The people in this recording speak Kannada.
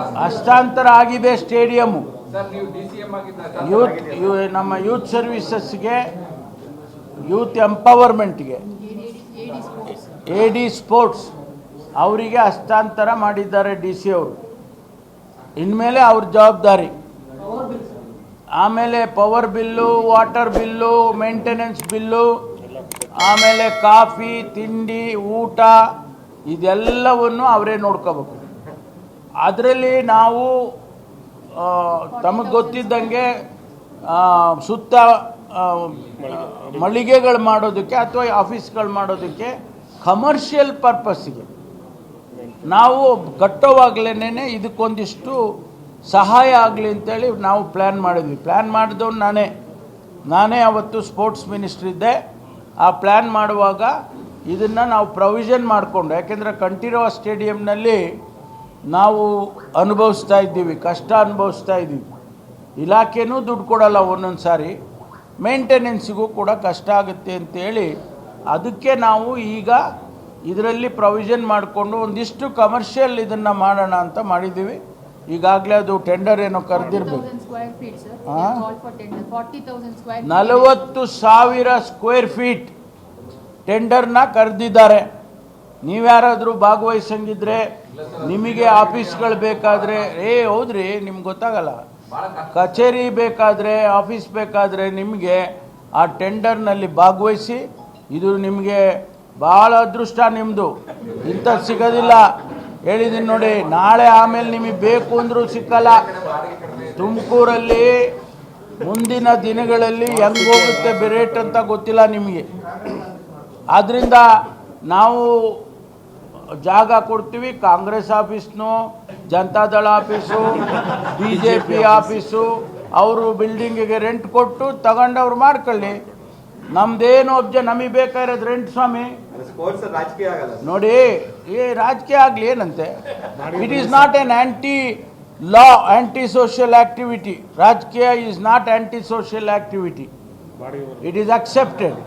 ಹಸ್ತಾಂತರ ಆಗಿದೆ ಸ್ಟೇಡಿಯಂ ಯೂತ್ ನಮ್ಮ ಯೂತ್ ಸರ್ವಿಸಸ್ಗೆ ಯೂತ್ ಎಂಪವರ್ಮೆಂಟ್ಗೆ ಎ ಡಿ ಸ್ಪೋರ್ಟ್ಸ್ ಅವರಿಗೆ ಹಸ್ತಾಂತರ ಮಾಡಿದ್ದಾರೆ ಡಿ ಸಿ ಅವರು. ಇನ್ಮೇಲೆ ಅವ್ರ ಜವಾಬ್ದಾರಿ. ಆಮೇಲೆ power bill water bill maintenance bill ಆಮೇಲೆ ಕಾಫಿ ತಿಂಡಿ ಊಟ ಇದೆಲ್ಲವನ್ನು ಅವರೇ ನೋಡ್ಕೋಬೇಕು. ಅದರಲ್ಲಿ ನಾವು ತಮಗೆ ಗೊತ್ತಿದ್ದಂಗೆ ಸುತ್ತ ಮಳಿಗೆಗಳು ಮಾಡೋದಕ್ಕೆ ಅಥವಾ ಆಫೀಸ್ಗಳು ಮಾಡೋದಕ್ಕೆ ಕಮರ್ಷಿಯಲ್ ಪರ್ಪಸ್ಸಿಗೆ ನಾವು ಕಟ್ಟೋವಾಗ್ಲೇನೆ ಇದಕ್ಕೊಂದಿಷ್ಟು ಸಹಾಯ ಆಗಲಿ ಅಂತೇಳಿ ನಾವು ಪ್ಲ್ಯಾನ್ ಮಾಡಿದ್ವಿ. ಪ್ಲ್ಯಾನ್ ಮಾಡಿದವ್ರು ನಾನೇ. ನಾನೇ ಅವತ್ತು ಸ್ಪೋರ್ಟ್ಸ್ ಮಿನಿಸ್ಟ್ರ್ ಇದ್ದೆ. ಆ ಪ್ಲ್ಯಾನ್ ಮಾಡುವಾಗ ಇದನ್ನು ನಾವು ಪ್ರೊವಿಷನ್ ಮಾಡಿಕೊಂಡು, ಯಾಕೆಂದರೆ ಕಂಠೀರವ ಸ್ಟೇಡಿಯಂನಲ್ಲಿ ನಾವು ಅನುಭವಿಸ್ತಾ ಇದ್ದೀವಿ ಕಷ್ಟ ಅನುಭವಿಸ್ತಾ ಇದ್ದೀವಿ. ಇಲಾಖೆನೂ ದುಡ್ಡು ಕೊಡಲ್ಲ ಒಂದೊಂದು ಸಾರಿ. ಮೇಂಟೆನೆನ್ಸಿಗೂ ಕೂಡ ಕಷ್ಟ ಆಗುತ್ತೆ ಅಂತೇಳಿ ಅದಕ್ಕೆ ನಾವು ಈಗ ಇದರಲ್ಲಿ ಪ್ರೊವಿಷನ್ ಮಾಡಿಕೊಂಡು ಒಂದಿಷ್ಟು ಕಮರ್ಷಿಯಲ್ ಇದನ್ನು ಮಾಡೋಣ ಅಂತ ಮಾಡಿದ್ದೀವಿ. ಈಗಾಗಲೇ ಅದು ಟೆಂಡರ್ ಏನೋ ಕರೆದಿರ್ಬೇಕು. 40,000 square feet, sir. We Huh? have called for tender, 40,000 ನಲವತ್ತು ಸಾವಿರ ಸ್ಕ್ವೇರ್ ಫೀಟ್ ಟೆಂಡರ್ನ ಕರೆದಿದ್ದಾರೆ. ನೀವ್ಯಾರಾದರೂ ಭಾಗವಹಿಸಂಗಿದ್ರೆ ನಿಮಗೆ ಆಫೀಸ್ಗಳು ಬೇಕಾದರೆ, ಏ, ಹೌದ್ರಿ, ನಿಮ್ಗೆ ಗೊತ್ತಾಗಲ್ಲ. ಕಚೇರಿ ಬೇಕಾದರೆ, ಆಫೀಸ್ ಬೇಕಾದರೆ ನಿಮಗೆ ಆ ಟೆಂಡರ್ನಲ್ಲಿ ಭಾಗವಹಿಸಿ, ಇದು ನಿಮಗೆ ಭಾಳ ಅದೃಷ್ಟ ನಿಮ್ಮದು ಇಂಥದ್ದು ಸಿಗೋದಿಲ್ಲ. ಹೇಳಿದ್ದೀನಿ ನೋಡಿ, ನಾಳೆ ಆಮೇಲೆ ನಿಮಗೆ ಬೇಕು ಅಂದರೂ ಸಿಕ್ಕಲ್ಲ. ತುಮಕೂರಲ್ಲಿ ಮುಂದಿನ ದಿನಗಳಲ್ಲಿ ಹೆಂಗೆ ಹೋಗುತ್ತೆ ರೇಟ್ ಅಂತ ಗೊತ್ತಿಲ್ಲ ನಿಮಗೆ. ಆದ್ದರಿಂದ ನಾವು ಜಾಗ ಕೊಡ್ತೀವಿ Congress ಆಫೀಸ್ನು Janata Dal office B J P office ಅವರು ಬಿಲ್ಡಿಂಗಿಗೆ ರೆಂಟ್ ಕೊಟ್ಟು ತಗೊಂಡವ್ರು ಮಾಡ್ಕೊಳ್ಳಿ. ನಮ್ದೇನು ಅಬ್ಜೆ ನಮಗೆ ಬೇಕಾಗಿರೋದು ರೆಂಟ್ ಸ್ವಾಮಿ. ರಾಜಕೀಯ ಆಗಲ್ಲ ನೋಡಿ ಏ ರಾಜಕೀಯ ಆಗಲಿ ಏನಂತೆ? It is not an anti law anti social activity ರಾಜಕೀಯ is not anti social activity it is accepted